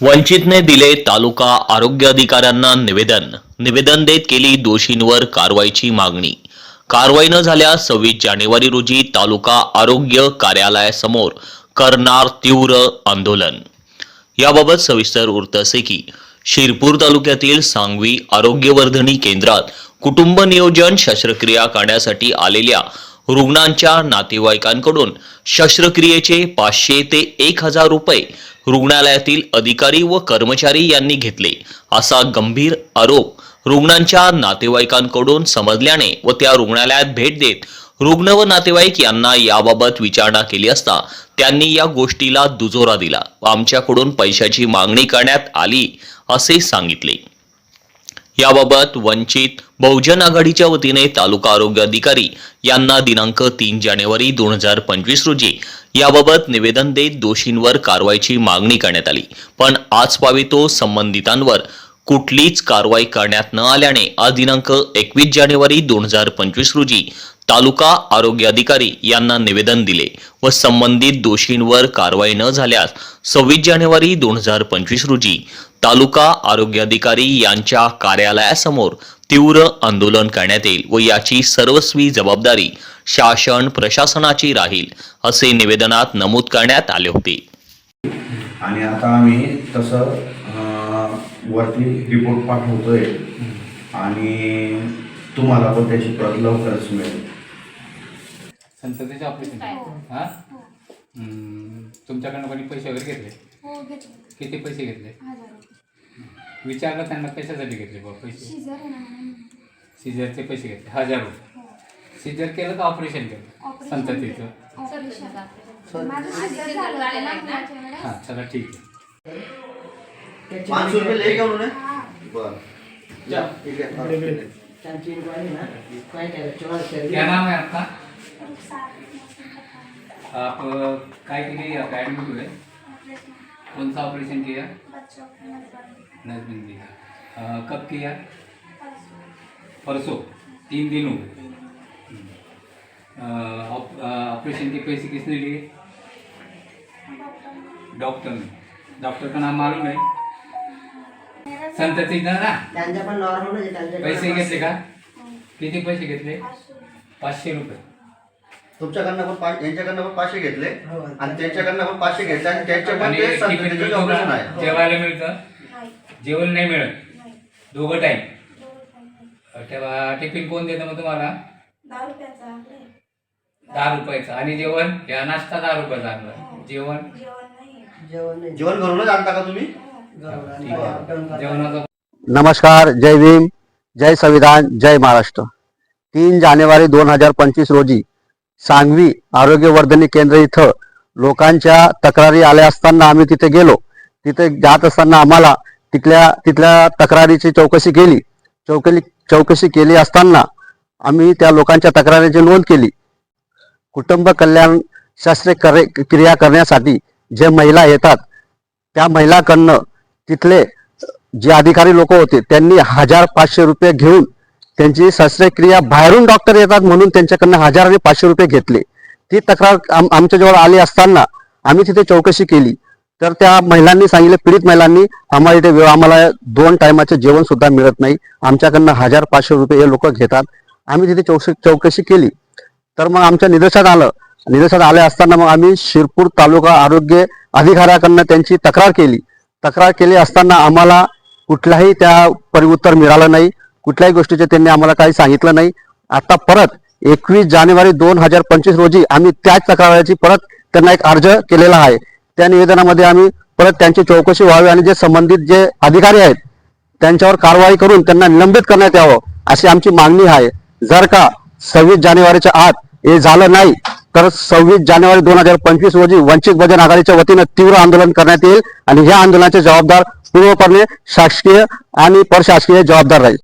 वंचितने दिले तालुका आरोग्य अधिकाऱ्यांना निवेदन. निवेदन देत केली दोषींवर कारवाईची मागणी. कारवाई न झाल्यास सव्वीस जानेवारी रोजी तालुका आरोग्य कार्यालयासमोर करणार तीव्र आंदोलन. याबाबत सविस्तर वृत्त असे की शिरपूर तालुक्यातील सांगवी आरोग्यवर्धनी केंद्रात कुटुंब नियोजन शस्त्रक्रिया करण्यासाठी आलेल्या रुग्णांच्या नातेवाईकांकडून शस्त्रक्रियेचे पाचशे ते एक हजार रुपये रुग्णालयातील अधिकारी व कर्मचारी यांनी घेतले. असा गंभीर आरोप रुग्णांच्या नातेवाईकांकडून समजल्याने व त्या रुग्णालयात भेट देत रुग्ण व नातेवाईक यांना याबाबत विचारणा केली असता त्यांनी या गोष्टीला दुजोरा दिला. व आमच्याकडून पैशाची मागणी करण्यात आली असे सांगितले. याबाबत वंचित बहुजन आघाडीच्या वतीने तालुका आरोग्य अधिकारी यांना दिनांक तीन जानेवारी दोन हजार पंचवीस रोजी याबाबत निवेदन देत दोषींवर कारवाईची मागणी करण्यात आली. पण आज पावितो संबंधितांवर कुठलीच कारवाई करण्यात न आल्याने आज दिनांक एकवीस जानेवारी दोन हजार पंचवीस रोजी तालुका आरोग्य अधिकारी यांना निवेदन दिले व संबंधित दोषींवर कारवाई न झाल्यास सव्वीस जानेवारी दोन हजार पंचवीस रोजी तालुका आरोग्य अधिकारी यांच्या कार्यालयासमोर तीव्र आंदोलन करण्यात येईल व याची सर्वस्वी जबाबदारी शासन प्रशासनाची राहील असे निवेदनात नमूद करण्यात आले होते. आणि आता आम्ही तसं वरती रिपोर्ट पाठवतोय. आणि तुम्हाला पण त्याची प्रत लवकरच मिळेल. संततीचे ऑपरेशन हा. हम्म, तुमच्याकडनं कोणी पैसे वगैरे घेतले? हो घेतलं. किती पैसे घेतले? हजार. विचारलं त्यांना कशासाठी घेतले बा पैसे? शिजर आहे ना म्हणून सिजरचे पैसे घेतले. हज़ार रुपये. हो. सिजर केलं का ऑपरेशन केलं? ऑपरेशन संततीचं. ऑपरेशन माझं शिजर झालं ना? मुलाच्या वेळेस. हाँ चला ठीक आहे. पाचशे रुपये ले घेऊन हा. बर. जा, ठीक आहे. त्यांची इन्क्वायरी ना काय क्या नाम है आपका रुखसार मौसम का आप अ, काय के लिए आप एडमिट हुए ऑपरेशन कौन सा ऑपरेशन किया बच्चों. की नज़र नजबिंदी अ, कब किया? परसों। परसों तीन दिन हो गए। ऑपरेशन के पैसे किसने लिए? डॉक्टर ने। डॉक्टर का नाम मालूम है? मेरा संतती ना त्यांच्या पण नॉर्मल त्यांच्या पैसे घेतले का? किती पैसे घेतले पाचशे रुपये तुमच्याकडनं पण पाच यांच्याकडनं पण पाचशे घेतले? हो. आणि त्यांच्याकडनं पण पाचशे घेतले आणि त्यांच्या पण ते ऑपरेशन? आहे. जेवायला मिळतं? जेवण नाही मिळत. नाही. दोघं टाईम दोन. तेव्हा टिफिन कोण देतं मग तुम्हाला? दहा रुपयाचा. दहा रुपयाचं. आणि जेवण? या नाश्ता दहा रुपयाचा आणला. जेवण? जेवण नाही. जेवण नाही. जेवण घरूनच आणता का तुम्ही? ठीक updown. जेवणाचं नमस्कार जय भीम जय संविधान जय महाराष्ट्र. तीन जानेवारी दोन हजार पंचवीस रोजी सांगवी आरोग्यवर्धनी केंद्र इथं लोकांच्या तक्रारी आल्या असताना आम्ही तिथे गेलो. तिथे जात असताना आम्हाला तिथल्या तिथल्या तक्रारीची चौकशी केली. चौकली चौकशी केली असताना आम्ही त्या लोकांच्या तक्रारीची नोंद केली. कुटुंब कल्याण शस्त्रक्रिया क्रिया करण्यासाठी जे महिला येतात त्या महिलाकडनं तिथले जे अधिकारी लोक होते त्यांनी हजार पाचशे रुपये घेऊन त्यांची शस्त्रक्रिया बाहेरून डॉक्टर येतात म्हणून त्यांच्याकडनं हजार आणि पाचशे रुपये घेतले. ती तक्रार आम आमच्याजवळ आली असताना आम्ही तिथे चौकशी केली. तर त्या महिलांनी सांगितले पीडित महिलांनी आम्हाला इथे वेळ आम्हाला दोन टायमाचे जेवण सुद्धा मिळत नाही. आमच्याकडनं हजार पाचशे रुपये हे लोक घेतात. आम्ही तिथे चौकशी चौकशी केली. तर मग आमच्या निदर्शनात आलं. निदर्शनात आले असताना मग आम्ही शिरपूर तालुका आरोग्य अधिकाऱ्याकडनं त्यांची तक्रार केली. तक्रार केली असताना आम्हाला कुठलाही त्या परिउत्तर मिळालं नाही. कुठल्याही गोष्टीचे त्यांनी आम्हाला काही सांगितलं नाही. आता परत एकवीस जानेवारी दोन हजार पंचवीस रोजी आम्ही त्याच तक्राराची परत त्यांना एक अर्ज केलेला आहे. त्या निवेदनामध्ये आम्ही परत त्यांची चौकशी व्हावी आणि जे संबंधित जे अधिकारी आहेत त्यांच्यावर कारवाई करून त्यांना निलंबित करण्यात यावं अशी आमची मागणी आहे. जर का सव्वीस जानेवारीच्या आत हे झालं नाही तर सव्वीस जानेवारी दोन हजार पंचवीस रोजी वंचित बहुजन आघाडीच्या वतीनं तीव्र आंदोलन करण्यात येईल आणि या आंदोलनाचे जबाबदार पूर्वपणे शासकीय आणि प्रशासकीय जबाबदार राहील.